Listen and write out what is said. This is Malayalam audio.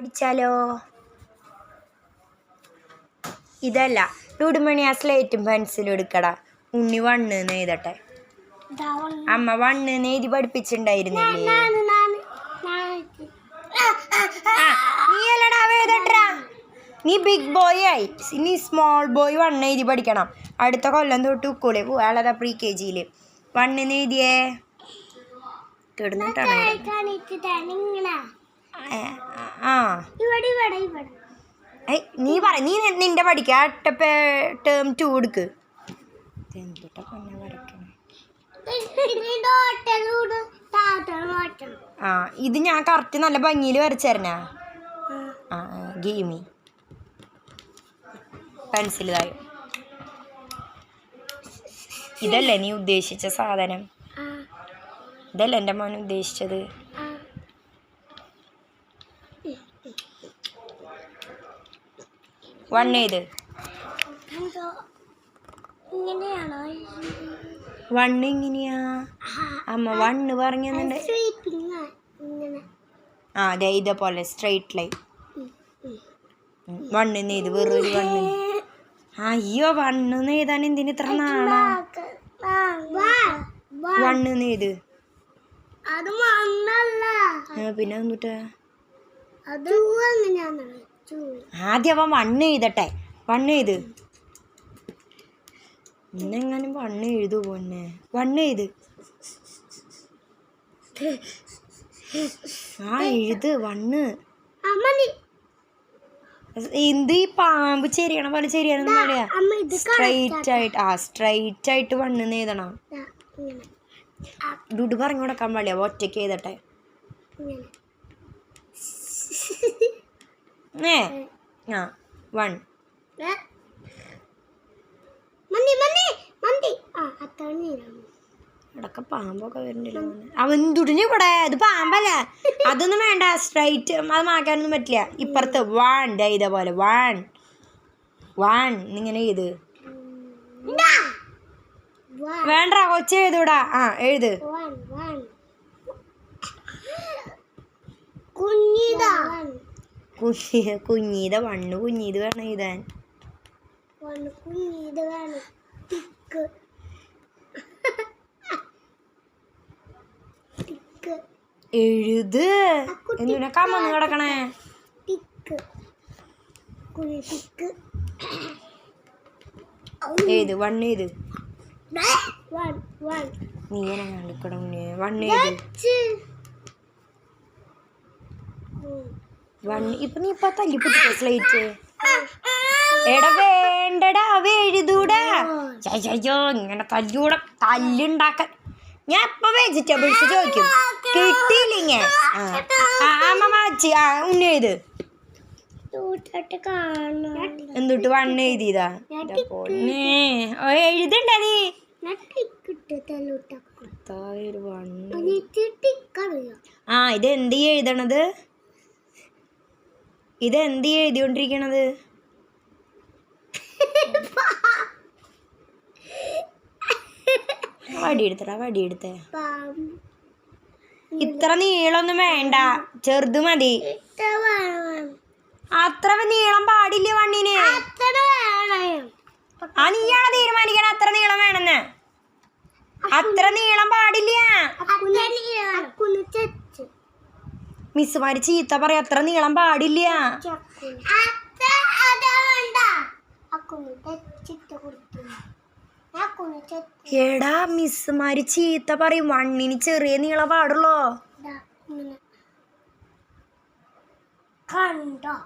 അടിച്ചാലോ ഇതല്ല. ഡൂഡുമണി ആ സ്ലേറ്റും പെൻസിലും എടുക്കടാ. ഉണ്ണി വണ്ണ് എഴുതട്ടെ. അമ്മ വണ്ണ് എഴുതി പഠിപ്പിച്ചിട്ടുണ്ടായിരുന്നില്ലേ നീ അല്ലടാ എഴുതട്ടാ. നീ ബിഗ് ബോയ് ആയി. നീ സ്മോൾ ബോയ് വണ്ണ് എഴുതി പഠിക്കണം. അടുത്ത കൊല്ലം തൊട്ട് ഉക്കോളെ പോവാളതാ പ്രീ കെ ജിയിൽ വണ്ണ് എഴുതിയേ? കിടന്നിട്ടാണ്? ആ നീ പറ നീ നിന്റെ പഠിക്ക ടേം ടു എടുക്ക്. ആ ഇത് ഞാൻ കറക്റ്റ് നല്ല ഭംഗിയിൽ വരച്ചേരണ ആ. ഗെയിമി. പെൻസിൽ ഇതായി. ഇതല്ലേ നീ ഉദ്ദേശിച്ച സാധനം? ഇതല്ലേ എന്റെ മോൻ ഉദ്ദേശിച്ചത്? വൺ ഏത്? വൺ എങ്ങനെയാ? അമ്മ വണ്ണ് പറഞ്ഞുണ്ട് ആ. അതെ ഇതേപോലെ സ്ട്രെയിറ്റ് ലൈൻ വണ്ണ് നെയ്ത് വെറൊരു വണ്ണ് അയ്യോ വണ്ണ് നെയ്താൻ എന്തിന് ഇത്ര നാളാ? വണ്ണ് നെയ്ത് അത് മണ്ണല്ല ആ, പിന്നെ എന്നിട്ട് ആദ്യം അവൻ വണ്ണ് എഴുതട്ടെ. വണ്ണ് എഴുത്. ഇന്നെങ്ങാനും വണ്ണ് എഴുതു പൊന്നെ. വണ്ണ് എഴുത്. ആ എഴുത് വണ്ണ് എന്ത് ഈ പാമ്പ് ചെരിയണ പോലെ ചെരിയാനൊന്നും പറയാ? സ്ട്രൈറ്റ് ആയിട്ട് ആ സ്ട്രൈറ്റ് ആയിട്ട് വണ്ണ് എഴുതണം. ഡുഡ് പറഞ്ഞു കൊടുക്കാൻ പാടില്ല ഒറ്റയ്ക്ക് എഴുതട്ടെ. ഏ. ആ വൺ അടക്ക പാമ്പൊക്കെ വരുന്നുണ്ടല്ലോ അവൻ തുടിഞ്ഞു കൂടെ. ഇത് പാമ്പല്ല. അതൊന്നും വേണ്ട. സ്ട്രൈറ്റ് അത് മാറ്റാനൊന്നും പറ്റില്ല. ഇപ്പുറത്ത് വൺ ഇതേപോലെ വൺ വൺ ഇങ്ങനെ ഇത് വേണ്ട കൊച്ചു എഴുതൂടാ. ആ എഴുത്. കുഞ്ഞിതാ. കുഞ്ഞി കുഞ്ഞീത വണ്ണ് കുഞ്ഞീത് വേണം എഴുതാൻ. വൺ കുഞ്ഞിത് വേണം. ടിക്ക്. എഴുത്. എന്തിനാ കമ്മന്ന് കിടക്കണേ? ഏത് വൺ വൺ. നീ ഇങ്ങനെ കണ്ടിക്കണം വൺ ച് വൺ ഇപ്പൊ നീ ഇപ്പൊ തല്ലിപ്പൊട്ടിച്ച സ്ലേറ്റ് എടാ വേണ്ടടാ അവ എഴുതൂടാ. അയ്യോ ഇങ്ങനെ തല്ലൂടെ തല്ലുണ്ടാക്കാൻ. ഞാൻ ഇപ്പൊ വെജിറ്റബിൾസ് ചോദിക്കും. കിട്ടിയില്ലിങ്ങ ആ ആ, ഉണ്ണി എഴുത്. എന്തുട്ട് വണ്ണ് എഴുതിയതാ? പൊന്നേ. എഴുതണ്ട നീ. എന്നിട്ട് ആ ഇത് എന്ത് എഴുതണത്? ഇത് എന്ത് ഈ എഴുതിക്കൊണ്ടിരിക്കണത്? വടിയെടുത്തടാ വടിയെടുത്തേ. ഇത്ര നീളൊന്നും വേണ്ട. ചെറുത് മതി. അത്ര നീളം പാടില്ല വണ്ണിന്? ആ നീയാണ് തീരുമാനിക്കണ അത്ര നീളം വേണമെന്ന്? അത്ര നീളം പാടില്ല. ചെച്ച് മിസ്സുമാര് ചീത്ത പറയാ അത്ര നീളം പാടില്ല. എടാ മിസ് മിസ്സുമാര് ചീത്ത പറയും വണ്ണിന് ചെറിയ നീളം പാടുള്ളോ? കണ്ടോ?